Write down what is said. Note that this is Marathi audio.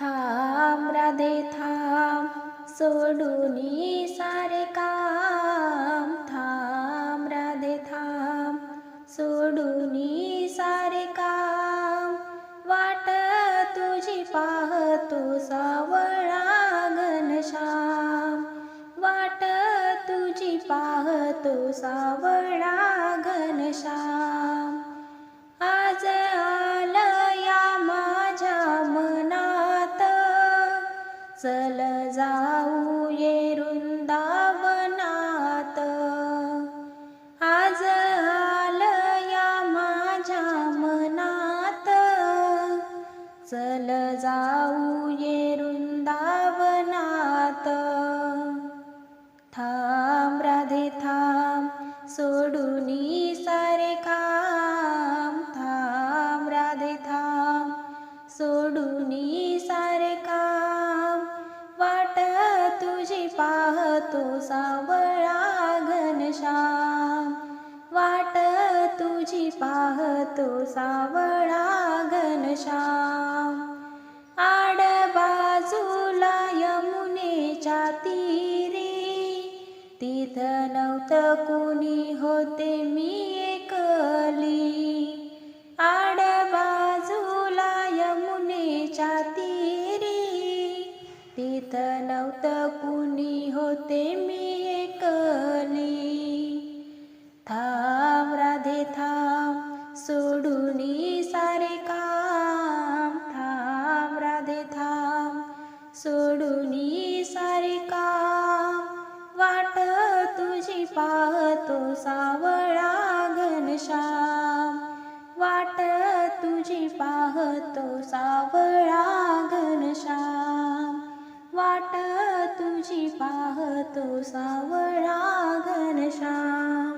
थांब राधे थांब सोडून सारे काम. थांब राधे थांब सोडून सारे काम. वाट तुझी पाहतो सावळा घनश्याम वाट तुझी पाहतो सावळा घनश्याम चल जाऊ ये वृंदावनात. आज आलं या माझ्या मनात. चल जाऊ ये वृंदावन तो सावळा घनश्याम. वाट तुझी पाहतो सावळा घनश्याम. आड बाजूला यमुनेच्या तीरी. तिथं नव्हतं कुणी होते मी एक नव्हतं कुणी होते मी एकली. थांब राधे थांब सोडून सारे काम. थांब राधे थांब सोडून सारे काम. वाट तुझी पाहतो सावळा घनश्याम वाट तुझी पाहतो सावळा घन तो सावळा घनश्याम.